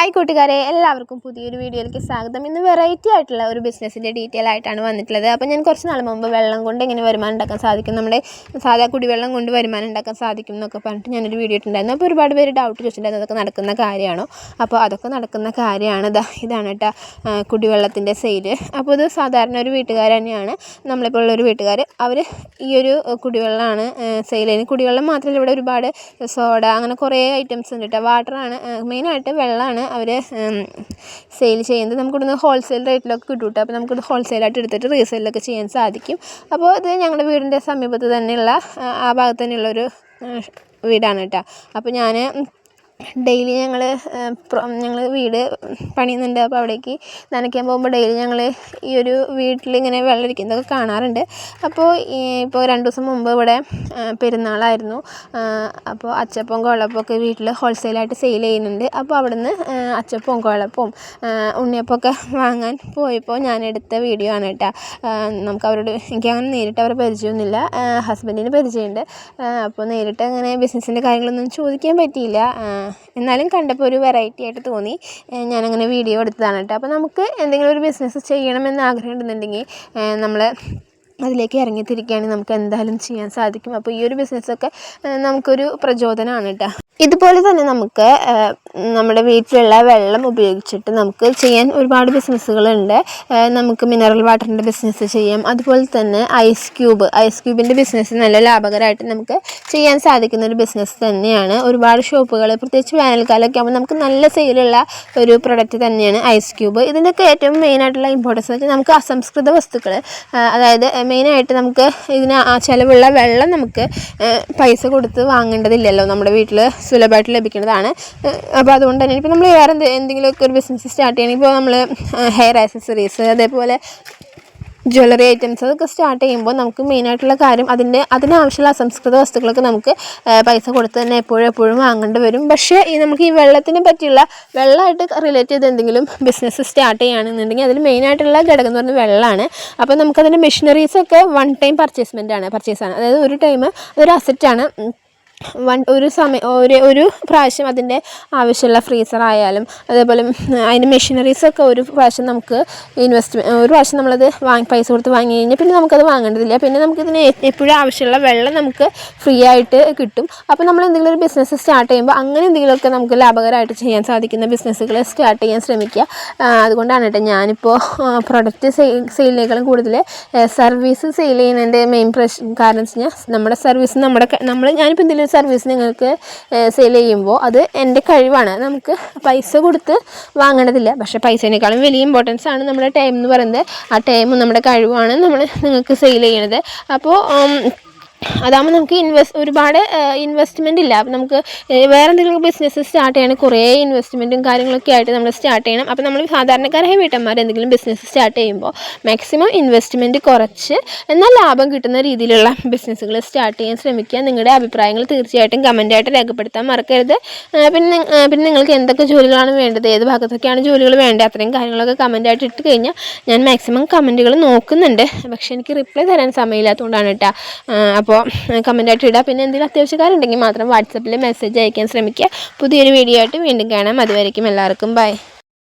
Hi കൂട്ടുകാരെ. എല്ലാവർക്കും പുതിയൊരു വീഡിയോയിലേക്ക് സ്വാഗതം. ഇന്ന് വെറൈറ്റി ആയിട്ടുള്ള ഒരു ബിസിനസ്സിന്റെ ഡീറ്റെയിൽ ആയിട്ടാണ് വന്നിട്ടുള്ളത്. അപ്പോൾ ഞാൻ കുറച്ച് നാൾ മുമ്പ് വെള്ളം കൊണ്ട് എങ്ങനെ വരുമാനം ഉണ്ടാക്കാൻ സാധിക്കും നമ്മുടെ സാധാ കുടിവെള്ളം കൊണ്ട് വരുമാനം ഉണ്ടാക്കാൻ സാധിക്കും എന്നൊക്കെ പറഞ്ഞിട്ട് ഞാനൊരു വീഡിയോ ഇട്ടുണ്ടായിരുന്നു അപ്പോൾ ഒരുപാട് പേര് ഡൗട്ട് ചോദിച്ചിട്ടുണ്ടായിരുന്നു അതൊക്കെ നടക്കുന്ന കാര്യമാണോ? അപ്പോൾ അതൊക്കെ നടക്കുന്ന കാര്യമാണ്. ഇതാ ഇതാണ് കേട്ടോ കുടിവെള്ളത്തിന്റെ സെയിൽ അപ്പോൾ ഇത് സാധാരണ ഒരു വീട്ടുകാർ തന്നെയാണ്. നമ്മളിപ്പോൾ ഒരു വീട്ടുകാർ അവർ ഈ ഒരു കുടിവെള്ളമാണ് സെയിൽ ചെയ്യുന്നത്. കുടിവെള്ളം മാത്രമല്ല ഇവിടെ ഒരുപാട് സോഡ അങ്ങനെ കുറേ ഐറ്റംസ് ഉണ്ട് കേട്ടോ. വാട്ടറാണ് മെയിനായിട്ട് വെള്ളമാണ്. അവർ സെയിൽ ചെയ്യുന്നത് നമുക്കിവിടുന്ന് ഹോൾസെയിൽ റേറ്റിലൊക്കെ കിട്ടും കേട്ടോ അപ്പോൾ നമുക്കിത് ഹോൾസെയിലായിട്ട് എടുത്തിട്ട് റീസെയിലൊക്കെ ചെയ്യാൻ സാധിക്കും. അപ്പോൾ ഇത് ഞങ്ങളുടെ വീടിന്റെ സമീപത്ത് തന്നെയുള്ള ആ ഭാഗത്ത് തന്നെയുള്ളൊരു വീടാണ് കേട്ടോ അപ്പോൾ ഞാൻ ഡെയിലി ഞങ്ങൾ ഞങ്ങൾ വീട് പണിയുന്നുണ്ട്. അപ്പോൾ അവിടേക്ക് നനയ്ക്കാൻ പോകുമ്പോൾ ഡെയിലി ഞങ്ങൾ ഈ ഒരു വീട്ടിലിങ്ങനെ വെള്ളം ഇരിക്കുന്നതൊക്കെ കാണാറുണ്ട് അപ്പോൾ ഇപ്പോൾ രണ്ട് ദിവസം മുമ്പ് ഇവിടെ പെരുന്നാളായിരുന്നു. അപ്പോൾ അച്ചപ്പവും കുഴപ്പവും ഒക്കെ വീട്ടിൽ ഹോൾസെയിലായിട്ട് സെയിൽ ചെയ്യുന്നുണ്ട്. അപ്പോൾ അവിടുന്ന് അച്ചപ്പവും കുഴപ്പവും ഉണ്ണിയപ്പമൊക്കെ വാങ്ങാൻ പോയപ്പോൾ ഞാൻ എടുത്ത വീഡിയോ ആണ് കേട്ടോ. നമുക്ക് അവരോട് എനിക്ക് അങ്ങനെ നേരിട്ട് അവരെ പരിചയമൊന്നുമില്ല. ഹസ്ബൻഡിന് പരിചയമുണ്ട്. അപ്പോൾ നേരിട്ട് അങ്ങനെ ബിസിനസ്സിന്റെ കാര്യങ്ങളൊന്നും ചോദിക്കാൻ പറ്റിയില്ല. എന്നാലും കണ്ടപ്പോൾ ഒരു വെറൈറ്റി ആയിട്ട് തോന്നി. ഞാനങ്ങനെ വീഡിയോ എടുത്തതാണ് കേട്ടോ. അപ്പോൾ നമുക്ക് എന്തെങ്കിലും ഒരു ബിസിനസ് ചെയ്യണമെന്ന് ആഗ്രഹം ഉണ്ടെന്നുണ്ടെങ്കിൽ നമ്മൾ അതിലേക്ക് ഇറങ്ങിത്തിരിക്കുകയാണെങ്കിൽ നമുക്ക് എന്തായാലും ചെയ്യാൻ സാധിക്കും. അപ്പോൾ ഈ ഒരു ബിസിനസ്സൊക്കെ നമുക്കൊരു പ്രചോദനമാണ് കേട്ടോ. ഇതുപോലെ തന്നെ നമുക്ക് നമ്മുടെ വീട്ടിലുള്ള വെള്ളം ഉപയോഗിച്ചിട്ട് നമുക്ക് ചെയ്യാൻ ഒരുപാട് ബിസിനസ്സുകളുണ്ട്. നമുക്ക് മിനറൽ വാട്ടറിന്റെ ബിസിനസ് ചെയ്യാം. അതുപോലെ തന്നെ ഐസ് ക്യൂബ് ഐസ് ക്യൂബിന്റെ ബിസിനസ് നല്ല ലാഭകരമായിട്ട് നമുക്ക് ചെയ്യാൻ സാധിക്കുന്ന ഒരു ബിസിനസ് തന്നെയാണ്. ഒരുപാട് ഷോപ്പുകൾ പ്രത്യേകിച്ച് വേനൽക്കാലമൊക്കെ ആകുമ്പോൾ നമുക്ക് നല്ല സെയിലുള്ള ഒരു പ്രൊഡക്റ്റ് തന്നെയാണ് ഐസ് ക്യൂബ് ഇതിന്റെയൊക്കെ ഏറ്റവും മെയിനായിട്ടുള്ള ഇമ്പോർട്ടൻസ് എന്ന് വെച്ചാൽ നമുക്ക് അസംസ്കൃത വസ്തുക്കൾ അതായത് മെയിനായിട്ട് നമുക്ക് ഇതിന് ആ ചിലവുള്ള വെള്ളം നമുക്ക് പൈസ കൊടുത്ത് വാങ്ങേണ്ടതില്ലല്ലോ. നമ്മുടെ വീട്ടിൽ സുലഭമായിട്ട് ലഭിക്കുന്നതാണ്. അപ്പോൾ അതുകൊണ്ട് തന്നെ ഇപ്പോൾ നമ്മൾ വേറെ എന്ത് എന്തെങ്കിലുമൊക്കെ ഒരു ബിസിനസ് സ്റ്റാർട്ട് ചെയ്യണമെങ്കിൽ ഇപ്പോൾ നമ്മൾ ഹെയർ ആക്സസറീസ് അതേപോലെ ജ്വല്ലറി ഐറ്റംസ് അതൊക്കെ സ്റ്റാർട്ട് ചെയ്യുമ്പോൾ നമുക്ക് മെയിനായിട്ടുള്ള കാര്യം അതിന്റെ അതിനാവശ്യമുള്ള അസംസ്കൃത വസ്തുക്കളൊക്കെ നമുക്ക് പൈസ കൊടുത്ത് തന്നെ എപ്പോഴും എപ്പോഴും വാങ്ങേണ്ടി വരും. പക്ഷേ ഈ നമുക്ക് ഈ വെള്ളത്തിനെ പറ്റിയുള്ള വെള്ളമായിട്ട് റിലേറ്റ് ചെയ്ത് എന്തെങ്കിലും ബിസിനസ് സ്റ്റാർട്ട് ചെയ്യുകയാണെന്നുണ്ടെങ്കിൽ അതിൽ മെയിനായിട്ടുള്ള ഘടകം എന്ന് പറയുന്നത് വെള്ളമാണ്. അപ്പോൾ നമുക്കതിന്റെ മെഷീനറീസൊക്കെ വൺ ടൈം പർച്ചേസ്മെന്റ് ആണ് പർച്ചേസാണ് അതായത് ഒരു ടൈം അതൊരു അസറ്റാണ് വൺ ഒരു സമയം ഒരു ഒരു പ്രാവശ്യം അതിന്റെ ആവശ്യമുള്ള ഫ്രീസർ ആയാലും അതേപോലെ അതിന്റെ മെഷീനറീസൊക്കെ ഒരു പ്രാവശ്യം നമുക്ക് ഇൻവെസ്റ്റ് ഒരു പ്രാവശ്യം നമ്മളത് വാങ്ങി പൈസ കൊടുത്ത് വാങ്ങി കഴിഞ്ഞാൽ പിന്നെ നമുക്കത് വാങ്ങേണ്ടതില്ല. പിന്നെ നമുക്കിതിന് എപ്പോഴും ആവശ്യമുള്ള വെള്ളം നമുക്ക് ഫ്രീ ആയിട്ട് കിട്ടും. അപ്പോൾ നമ്മൾ എന്തെങ്കിലും ഒരു ബിസിനസ് സ്റ്റാർട്ട് ചെയ്യുമ്പോൾ അങ്ങനെ എന്തെങ്കിലുമൊക്കെ നമുക്ക് ലാഭകരമായിട്ട് ചെയ്യാൻ സാധിക്കുന്ന ബിസിനസ്സുകൾ സ്റ്റാർട്ട് ചെയ്യാൻ ശ്രമിക്കുക. അതുകൊണ്ടാണ് കേട്ടോ ഞാനിപ്പോൾ പ്രൊഡക്റ്റ് സെയിലിനേക്കാളും കൂടുതൽ സർവീസ് സെയിൽ ചെയ്യുന്നതിന്റെ മെയിൻ പ്രശ്നം കാരണം വെച്ച് കഴിഞ്ഞാൽ നമ്മുടെ സർവീസ് നമ്മുടെ നമ്മൾ ഞാനിപ്പോൾ എന്തെങ്കിലും സർവീസ് നിങ്ങൾക്ക് സെയിൽ ചെയ്യുമ്പോൾ അത് എന്റെ കഴിവാണ്. നമുക്ക് പൈസ കൊടുത്ത് വാങ്ങണതില്ല. പക്ഷേ പൈസേനേക്കാളും വലിയ ഇമ്പോർട്ടൻസ് ആണ് നമ്മുടെ ടൈം എന്ന് പറയുന്നത്. ആ ടൈമും നമ്മുടെ കഴിവാണ് നമ്മൾ നിങ്ങൾക്ക് സെയിൽ ചെയ്യണത്. അപ്പോൾ അതാകുമ്പോൾ നമുക്ക് ഇൻവെസ്റ്റ് ഒരുപാട് ഇൻവെസ്റ്റ്മെന്റ് ഇല്ല. അപ്പം നമുക്ക് വേറെ എന്തെങ്കിലും ബിസിനസ് സ്റ്റാർട്ട് ചെയ്യണമെങ്കിൽ കുറേ ഇൻവെസ്റ്റ്മെന്റും കാര്യങ്ങളൊക്കെ ആയിട്ട് നമ്മൾ സ്റ്റാർട്ട് ചെയ്യണം. അപ്പം നമ്മൾ സാധാരണക്കാരായ വീട്ടന്മാർ എന്തെങ്കിലും ബിസിനസ് സ്റ്റാർട്ട് ചെയ്യുമ്പോൾ മാക്സിമം ഇൻവെസ്റ്റ്മെന്റ് കുറച്ച് എന്നാൽ ലാഭം കിട്ടുന്ന രീതിയിലുള്ള ബിസിനസ്സുകൾ സ്റ്റാർട്ട് ചെയ്യാൻ ശ്രമിക്കുക. നിങ്ങളുടെ അഭിപ്രായങ്ങൾ തീർച്ചയായിട്ടും കമന്റായിട്ട് രേഖപ്പെടുത്താൻ മറക്കരുത്. പിന്നെ പിന്നെ നിങ്ങൾക്ക് എന്തൊക്കെ ജോലികളാണ് വേണ്ടത്? ഏത് ഭാഗത്തൊക്കെയാണ് ജോലികൾ വേണ്ടത്? അത്രയും കാര്യങ്ങളൊക്കെ കമന്റായിട്ട് ഇട്ട് കഴിഞ്ഞാൽ ഞാൻ മാക്സിമം കമന്റുകൾ നോക്കുന്നുണ്ട്. പക്ഷേ എനിക്ക് റിപ്ലൈ തരാൻ സമയമില്ലാത്തതുകൊണ്ടാണ് കേട്ടോ അപ്പോൾ കമന്റായിട്ട് ഇടുക പിന്നെ എന്തെങ്കിലും അത്യാവശ്യക്കാരുണ്ടെങ്കിൽ മാത്രം വാട്സപ്പിൽ മെസ്സേജ് അയക്കാൻ ശ്രമിക്കുക. പുതിയൊരു വീഡിയോ ആയിട്ട് വീണ്ടും കാണാം. അതുവരേക്കും എല്ലാവർക്കും ബൈ